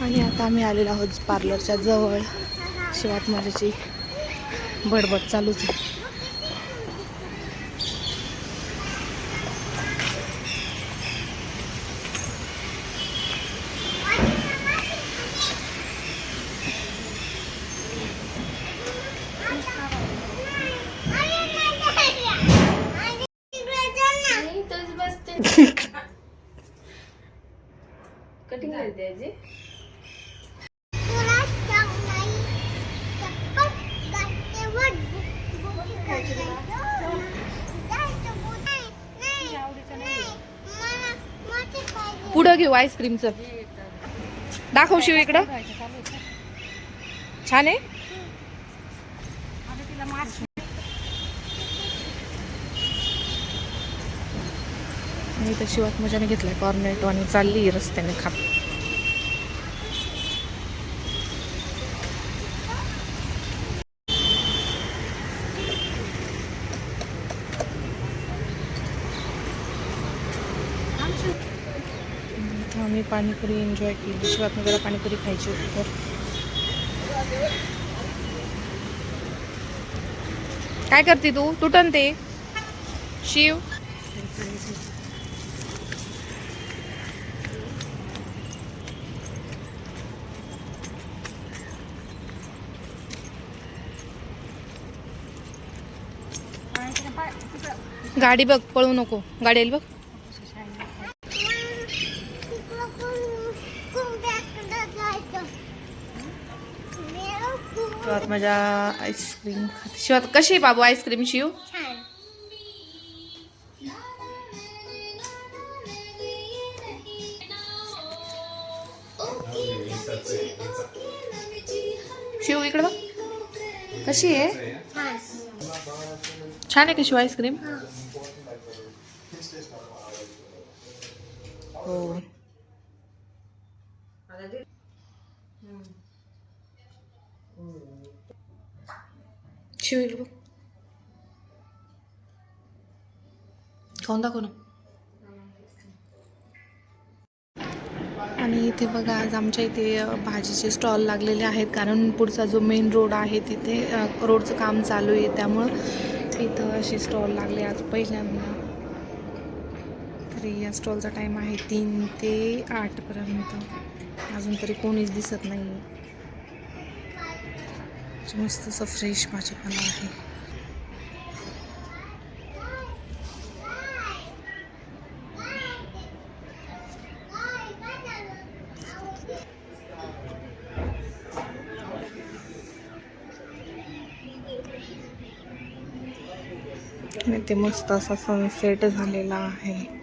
आणि आता आम्ही आलेलो आहोत पार्लरच्या जवळ. शिवात माझ्याची बडबड चालूच आहे. कटिंग पुढं घेऊ आईस्क्रीमचं. दाखव शिव इकडं. छान आहे? मी तर शिवात मजाने घेतलाय. कॉर्नेटो आणि चालली रस्त्याने खात. आम्ही पाणीपुरी एन्जॉय केली. शिवात मला पाणीपुरी खायची होती तर. काय करते तू? तुटन ते. शिव. गाडी बघ पळू नको. गाडी येईल बघ. शिवात माझ्या आईस्क्रीम खाते. शिवात कशी आहे बाबू आईस्क्रीम शिव? शिव इकडे बघ. कशी आहे? छान. आहे का शिव आईस्क्रीम? हो. शिव इकडे बघ खाऊन दाखव ना आणि इथे बघा आज आमच्या इथे भाजीचे स्टॉल लागलेले आहेत. कारण पुढचा जो मेन रोड आहे तिथे रोडचं काम चालू आहे. त्यामुळं इथं असे स्टॉल लागले आज पहिल्यांदा. तरी या स्टॉलचा टाईम आहे तीन ते आठपर्यंत. अजून तरी कोणीच दिसत नाही मस्त असं फ्रेश भाजीपाला आहे आणि ते मस्त असा सनसेट झालेला आहे.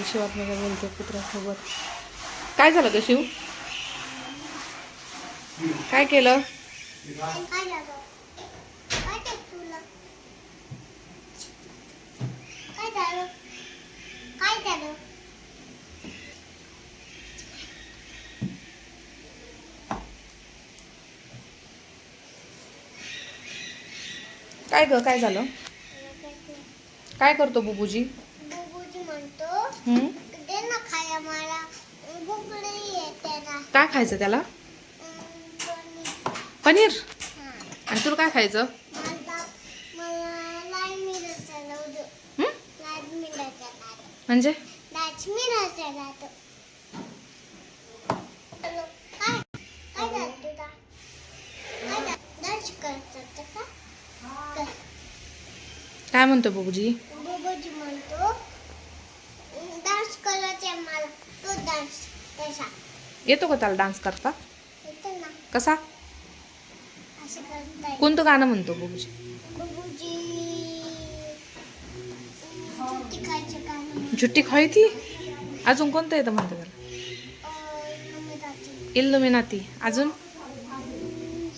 ते शिवात मला बोलते कुत्र्यासोबत काय झालं ग शिव? काय केलं? काय ग काय झालं? काय करतो बुबूजी म्हणतो हम्म? दे ना खाया मला भूक नाही येते ना काय खायचं त्याला? पनीर. आणि तुला काय खायचं. म्हणजे? काय म्हणतो बुबूजी? बुबूजी म्हणतो करायचा मला. तो डान्स तसा येतो का त्याला डान्स करता? येतो ना. कसा? असं करता येईल. कोणतं गाणं म्हणतो बुबूजी? बुबूजी. सुट्टी खायचं झुट्टी खाई ती अजून कोणतं येतं म्हणतो त्याला? इल्लुमिनाती अजून?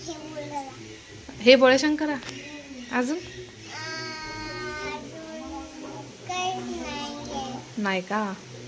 हे हे बोळे शंकरा अजून नाही का?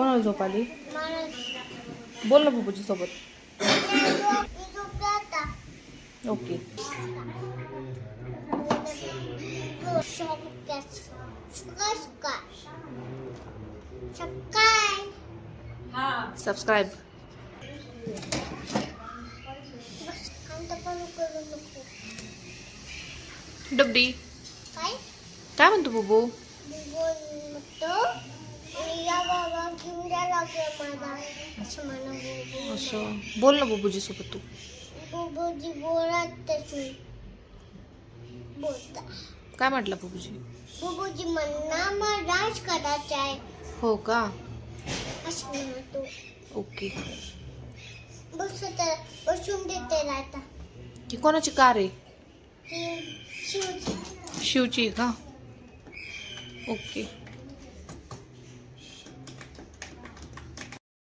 छान झोप आली मला बोल ना बुबूजी सोबत. झोपले ओके. सबस्क्राईब डबडी. काय? काय म्हणतो बुबू? असं. बोल ना बुबूजी सोबत तू. बोबोजी बोलतच नाही बोलता. काय म्हटलं बुबूजी? बोबोजी म्हणणार मला डान्स करायचा आहे. हो का? असं म्हणतो. ओके. बस तर बसून देते आता. ही कोणाची कार आहे? शिवची. शिवची का? ओके.